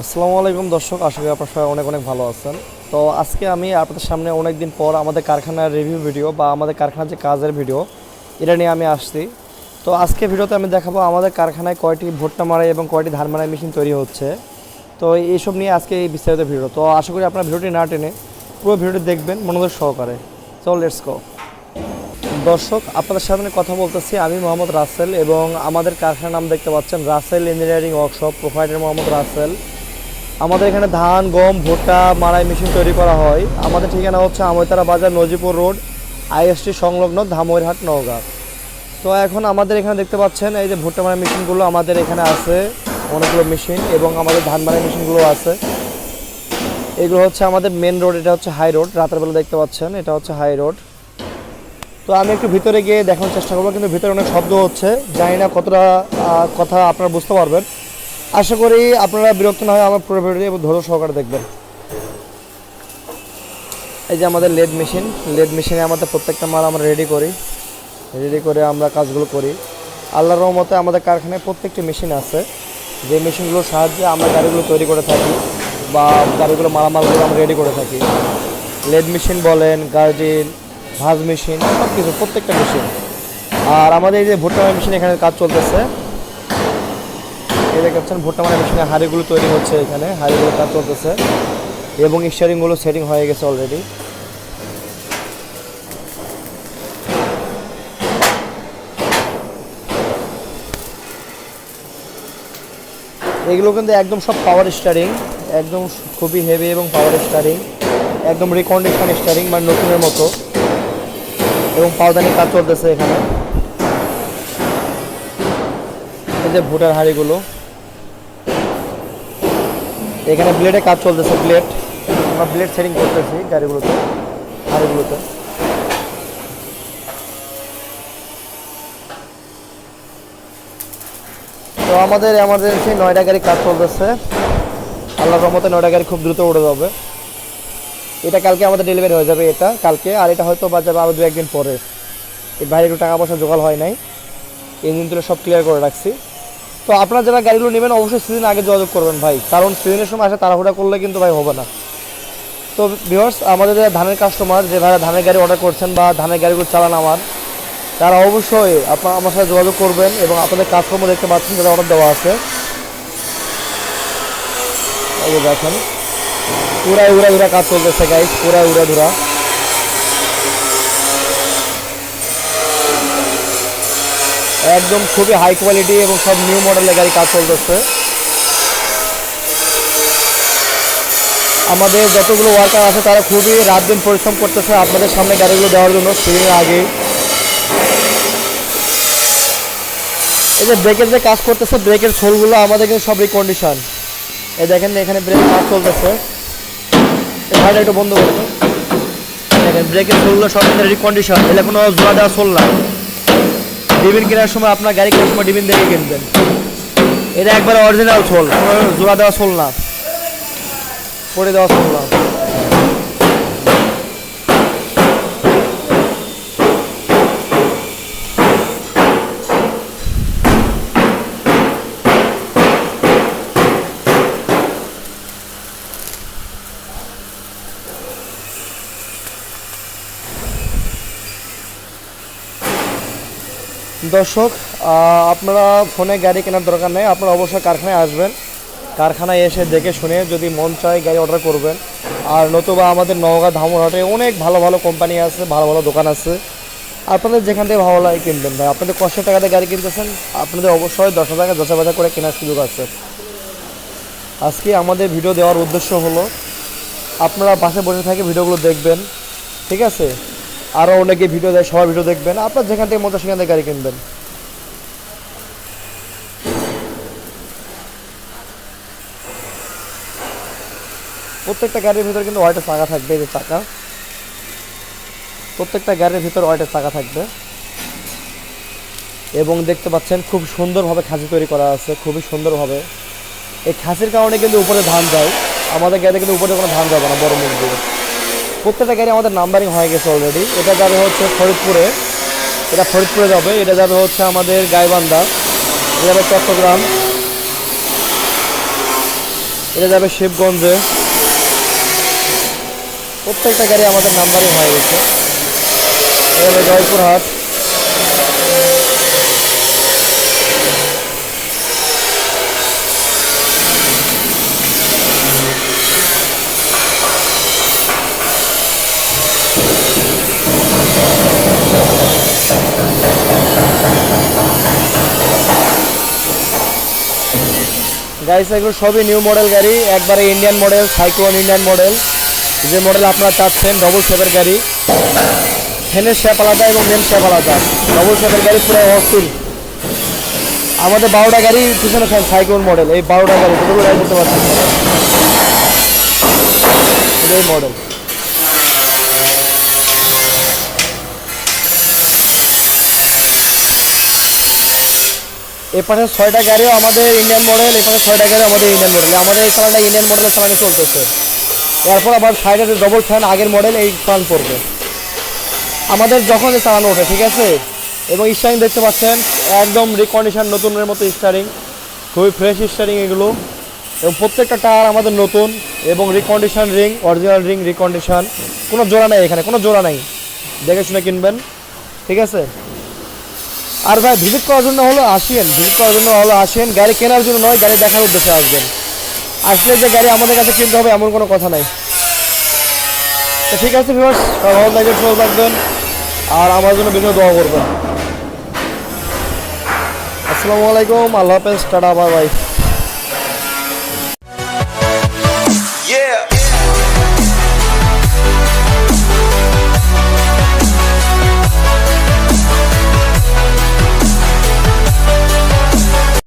আসসালামু আলাইকুম দর্শক, আশা করি আপনার সবাই অনেক অনেক ভালো আছেন। তো আজকে আমি আপনাদের সামনে অনেক দিন পর আমাদের কারখানার রিভিউ ভিডিও বা আমাদের কারখানার যে কাজের ভিডিও এটা নিয়ে আমি আসছি। তো আজকে ভিডিওতে আমি দেখাবো আমাদের কারখানায় কয়টি ভুট্টা মারাই এবং কয়টি ধান মারাই মেশিন তৈরি হচ্ছে। তো এইসব নিয়ে আজকে এই বিস্তারিত ভিডিও তো আশা করি আপনার ভিডিওটি না টেনে পুরো ভিডিওটি দেখবেন মনোযোগ সহকারে। চল লেটস গো দর্শক, আপনাদের সামনে কথা বলতেছি আমি মোহাম্মদ রাসেল এবং আমাদের কারখানার নাম দেখতে পাচ্ছেন Rasel engineering workshop, provider Mohammad Rasel. আমাদের এখানে ধান, গম, ভুট্টা মারাই মেশিন তৈরি করা হয়। আমাদের ঠিকানা হচ্ছে আমৈতারা বাজার নজিপুর রোড, আইএসটি সংলগ্ন ধামইরহাট নওগাঁ। তো এখন আমাদের এখানে দেখতে পাচ্ছেন, এই যে ভুট্টা মারাই মেশিনগুলো আমাদের এখানে আছে, অনেকগুলো মেশিন এবং আমাদের ধান মারাই মেশিনগুলো আছে। এগুলো হচ্ছে আমাদের মেন রোড এটা হচ্ছে হাই রোড রাতের বেলা দেখতে পাচ্ছেন, এটা হচ্ছে হাই রোড তো আমি একটু ভিতরে গিয়ে দেখানোর চেষ্টা করব, কিন্তু ভিতরে অনেক শব্দ হচ্ছে, জানি না কতটা কথা আপনারা বুঝতে পারবেন। আশা করি আপনারা বিরক্ত না হয় আমার পুরো ভিডিও এবং ধৈর্য সহকারে দেখবেন। এই যে আমাদের লেড মেশিন, লেড মেশিনে আমাদের প্রত্যেকটা মাল আমরা রেডি করি। রেডি করে আমরা কাজগুলো করি। আল্লাহর রহমতে আমাদের কারখানায় প্রত্যেকটি মেশিন আছে। যে মেশিনগুলোর সাহায্যে আমরা গাড়িগুলো তৈরি করে থাকি বা গাড়িগুলো মালামালগুলো আমরা রেডি করে থাকি। লেড মেশিন বলেন গার্ডিন ভাজ মেশিন সব কিছু প্রত্যেকটা মেশিন। আর আমাদের এই যে ভুট্টা মেশিন এখানে কাজ চলতেছে। এই দেখতে পাচ্ছেন, ভুট্টা মানে মেশিনে হাঁড়িগুলো তৈরি হচ্ছে এখানে, হাঁড়িগুলো কাজ চলতেছে এবং স্টারিংগুলো সেটিং হয়ে গেছে অলরেডি এগুলো কিন্তু একদম সব পাওয়ার স্টারিং একদম খুবই হেভি এবং পাওয়ার স্টারিং একদম রিকন্ডিশন স্টারিং মানে নতুনের মতো। এবং পাওদানি কাজ চলতেছে এখানে। এই যে ভুটার হাঁড়িগুলো। এখানে ব্লেডে কাজ চলতেছে ব্লেড আমরা ব্লেড সেটিং করতেছি গাড়িগুলোতে হাঁড়িগুলোতে। তো আমাদের এমার্জেন্সি নয়টা গাড়ি কাজ চলতেছে। আল্লাহর রহমতে নয়টা গাড়ি খুব দ্রুত উঠে যাবে। এটা কালকে আমাদের ডেলিভারি হয়ে যাবে এটা কালকে। আর এটা হয়তো বা যাবে আরও দু একদিন পরে। এই বাইরে একটু টাকা পয়সা জোগাড় হয় নাই। ইঞ্জিন তুলে সব ক্লিয়ার করে রাখছি। তো আপনারা যারা গাড়িগুলো নেবেন, অবশ্যই সিজন আগে যোগাযোগ করবেন ভাই। কারণ সিজনের সময় আসে তাড়াহুড়া করলে কিন্তু ভাই হবে না। তো ভিউয়ার্স আমাদের যারা ধানের কাস্টমার যে ভাইরা ধানের গাড়ি অর্ডার করছেন বা ধানের গাড়িগুলো চালান আমার, তারা অবশ্যই আপনার আমার সাথে যোগাযোগ করবেন এবং আপনাদের কাজকর্ম দেখতে পাচ্ছেন যারা অর্ডার দেওয়া আছে। দেখেন পুরা উড়া ধুরা কাজ চলতেছে গাইস পুরা উড়া ধুরা। একদম খুবই হাই কোয়ালিটি এবং সব নিউ মডেলের গাড়ি কাজ চলতেছে আমাদের যতগুলো ওয়ার্কার আছে, তারা খুবই রাত দিন পরিশ্রম করতেছে আপনাদের সামনে গাড়িগুলো দেওয়ার জন্য সিলিংয়ের আগে এই যে ব্রেকের যে কাজ করতেছে ব্রেকের সোলগুলো আমাদের কিন্তু সবই কন্ডিশন এই দেখেন এখানে ব্রেক কাজ চলতেছে। ভাইটা একটু বন্ধ করে দেখেন ব্রেকের সোলগুলো সব রিকন্ডিশন এটা কোনো জোড়া দেওয়া সোল না। ডিবিন কেনার সময় আপনার গাড়ি কেনার সময় ডিবিন দেখে কিনবেন। এটা একবার অরিজিনাল ছোল জোড়া দেওয়া ছোল না। পরে দেওয়া ছোল না। দর্শক আপনারা ফোনে গাড়ি কেনার দরকার নেই, আপনারা অবশ্যই কারখানায় আসবেন। কারখানায় এসে দেখে শুনে যদি মন চায় গাড়ি অর্ডার করবেন। আর নতুবা আমাদের নওগাঁ ধামরহাটে অনেক ভালো ভালো কোম্পানি আছে, ভালো ভালো দোকান আছে। আপনাদের যেখান থেকে ভালো লাগে কিনবেন ভাই। আপনাদের কষ্টের টাকাতে গাড়ি কিনতেছেন, আপনাদের অবশ্যই দশ হাজার টাকা দশ হাজার করে কেনার সুযোগ আছে। আজকে আমাদের ভিডিও দেওয়ার উদ্দেশ্য হলো, আপনারা পাশে বসে থাকে ভিডিওগুলো দেখবেন, ঠিক আছে? আরও অনেকে ভিডিও দেয় সবার ভিডিও দেখবেন। আপনার যেখান থেকে মতো সেখান থেকে গাড়ি কিনবেন। প্রত্যেকটা গাড়ির ভিতরে কিন্তু ওয়াইটের চাকা থাকবে, এই যে চাকা। প্রত্যেকটা গাড়ির ভিতর ওয়াইটের চাকা থাকবে। এবং দেখতে পাচ্ছেন, খুব সুন্দরভাবে খাসি তৈরি করা আছে, খুবই সুন্দরভাবে। এই খাসির কারণে কিন্তু উপরে ধান যায়। আমাদের গাড়িতে কিন্তু উপরে কোনো ধান যাবে না, বড় মুখ দিয়ে। প্রত্যেকটা গাড়ি আমাদের নাম্বারিং হয়ে গেছে অলরেডি এটা যাবে হচ্ছে ফরিদপুরে। এটা ফরিদপুরে যাবে। এটা যাবে হচ্ছে আমাদের গাইবান্ধা। এটা যাবে চট্টগ্রাম। এটা যাবে শিবগঞ্জে। প্রত্যেকটা গাড়ি আমাদের নাম্বারিং হয়ে গেছে। এটা যাবে জয়পুরহাট। গাড়ি এগুলো সবই নিউ মডেল গাড়ি। একবারে Indian model cyclone Indian model যে মডেল আপনারা চাচ্ছেন ডবল শেপের গাড়ি। ফ্যানের শেপ আলাদা এবং মেন শেপ আলাদা। ডবল শেপের গাড়ি পুরো অস্থির আমাদের বারোটা গাড়ি পিছনে ফ্যান সাইক্লোন মডেল এই বারোটা গাড়ি দুটো গাড়ি করতে পারছি এই মডেল এ পাশে ছয়টা গাড়িও আমাদের ইন্ডিয়ান মডেল এখানে ছয়টা গাড়ি আমাদের ইন্ডিয়ান মডেল আমাদের এই চালাটা ইন্ডিয়ান মডেলের চালানো চলতেছে এরপর আবার সাইডে যে ডবল ফ্যান আগের মডেল এই চালান পড়বে। আমাদের যখন চালানো ওঠে, ঠিক আছে? এবং স্টারিং দেখতে পাচ্ছেন, একদম রিকন্ডিশন নতুনের মতো স্টারিং খুবই ফ্রেশ স্টারিং এগুলো। এবং প্রত্যেকটা টায়ার আমাদের নতুন এবং recondition ring original ring recondition কোনো জোড়া নেই এখানে, কোনো জোড়া নেই। দেখে শুনে কিনবেন, ঠিক আছে? আর ভাই ভিজিট করার জন্য হলো আসেন ভিজিট করার জন্য হলো আসেন গাড়ি কেনার জন্য নয়, গাড়ি দেখার উদ্দেশ্যে আসবেন। আসলে যে গাড়ি আমাদের কাছে কিনতে হবে এমন কোনো কথা নাই। তো ঠিক আছে ভিউয়ার্স ভালো থাকবেন, সুস্থ থাকবেন। আর আমার জন্য বিভিন্ন দোয়া করবেন। আসসালামু আলাইকুম, আল্লাহ হাফেজ, টাটা, বাই বাই।